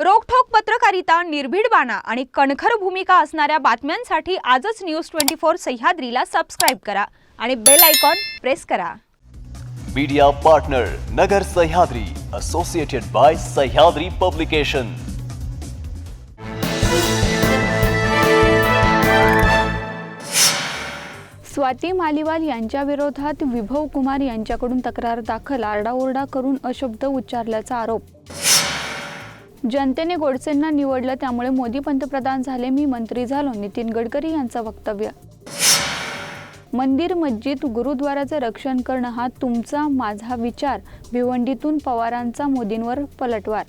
रोखठोक पत्रकारिता निर्भीड बाणा आणि कणखर भूमिका असणाऱ्या बातम्यांसाठी आजच न्यूज ट्वेंटी फोर सह्याद्रीला सबस्क्राईब करा आणि बेल आयकॉन प्रेस करा. Media partner Nagar Sahyadri associated by Sahyadri publication Swati Maliwal यांच्या विरोधात विभव कुमार यांच्याकडून तक्रार दाखल आरडाओरडा करून अशब्द उच्चारल्याचा आरोप. जनतेने गोडसेंना निवडलं त्यामुळे मोदी पंतप्रधान झाले मी मंत्री झालो नितीन गडकरी यांचं वक्तव्य. मंदिर मस्जिद गुरुद्वाराचं रक्षण करणं हा तुमचा माझा विचार. भिवंडीतून पवारांचा मोदींवर पलटवार.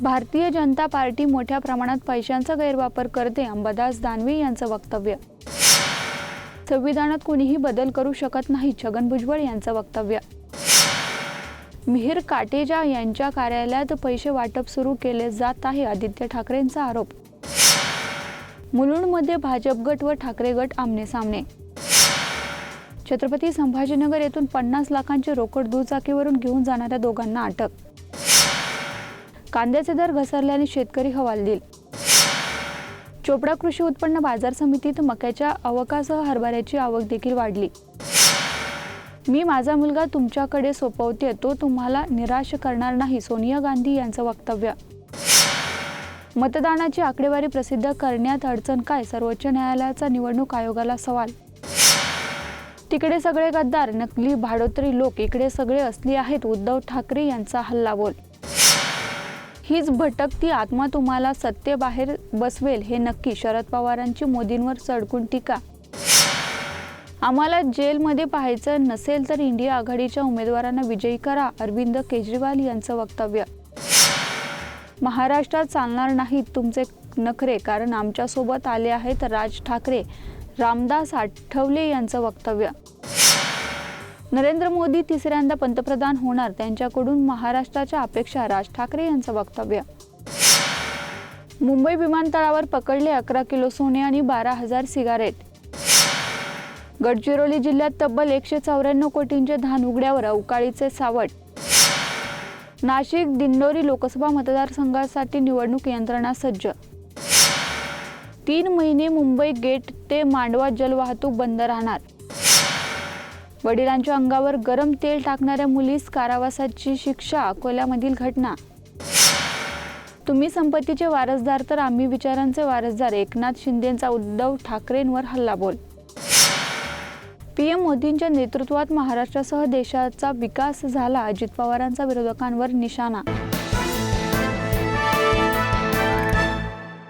भारतीय जनता पार्टी मोठ्या प्रमाणात पैशांचा गैरवापर करते अंबादास दानवे यांचं वक्तव्य. संविधानात कोणीही बदल करू शकत नाही छगन भुजबळ यांचं वक्तव्य. मिहीर काटेजा यांच्या कार्यालयात पैसे वाटप सुरू केले जात आहे आदित्य ठाकरेंचा आरोप. मुलुंडमध्ये भाजप गट व ठाकरे गट आमने सामने छत्रपती संभाजीनगर येथून पन्नास लाखांची रोकड दुचाकीवरून घेऊन जाणाऱ्या दोघांना अटक. कांद्याचे दर घसरल्याने शेतकरी हवालदिल चोपडा कृषी उत्पन्न बाजार समितीत मक्याच्या आवकासह हरभऱ्याची आवक देखील वाढली. मी माझा मुलगा तुमच्याकडे सोपवते तो तुम्हाला निराश करणार नाही सोनिया गांधी यांचं वक्तव्य. मतदानाची आकडेवारी प्रसिद्ध करण्यात अडचण काय? सर्वोच्च न्यायालयाचा निवडणूक आयोगाला सवाल. तिकडे सगळे गद्दार नकली भाडोत्री लोक इकडे सगळे असली आहेत उद्धव ठाकरे यांचा हल्लाबोल हीच भटकती आत्मा तुम्हाला सत्तेबाहेर बसवेल हे नक्की. शरद पवारांची मोदींवर सडकून टीका. आम्हाला जेलमध्ये पाहायचं नसेल तर इंडिया आघाडीच्या उमेदवारांना विजयी करा अरविंद केजरीवाल यांचं वक्तव्य. महाराष्ट्रात चालणार नाहीत तुमचे नखरे कारण आमच्यासोबत आले आहेत राज ठाकरे रामदास आठवले यांचं वक्तव्य. नरेंद्र मोदी तिसऱ्यांदा पंतप्रधान होणार त्यांच्याकडून महाराष्ट्राच्या अपेक्षा राज ठाकरे यांचं वक्तव्य. मुंबई विमानतळावर पकडले अकरा किलो सोने आणि बारा हजार सिगारेट. गडचिरोली जिल्ह्यात तब्बल एकशे चौऱ्याण्णव कोटींचे धान उघड्यावर अवकाळीचे सावट. नाशिक दिंडोरी लोकसभा मतदारसंघासाठी निवडणूक यंत्रणा सज्ज. तीन महिने मुंबई गेट ते मांडवा जलवाहतूक बंद राहणार. वडिलांच्या अंगावर गरम तेल टाकणाऱ्या मुलीस कारावासाची शिक्षा अकोल्यामधील घटना. तुम्ही संपत्तीचे वारसदार तर आम्ही विचारांचे वारसदार. एकनाथ शिंदेचा उद्धव ठाकरेंवर हल्लाबोल पीएम मोदींच्या नेतृत्वात महाराष्ट्रासह देशाचा विकास झाला अजित पवारांचा विरोधकांवर निशाणा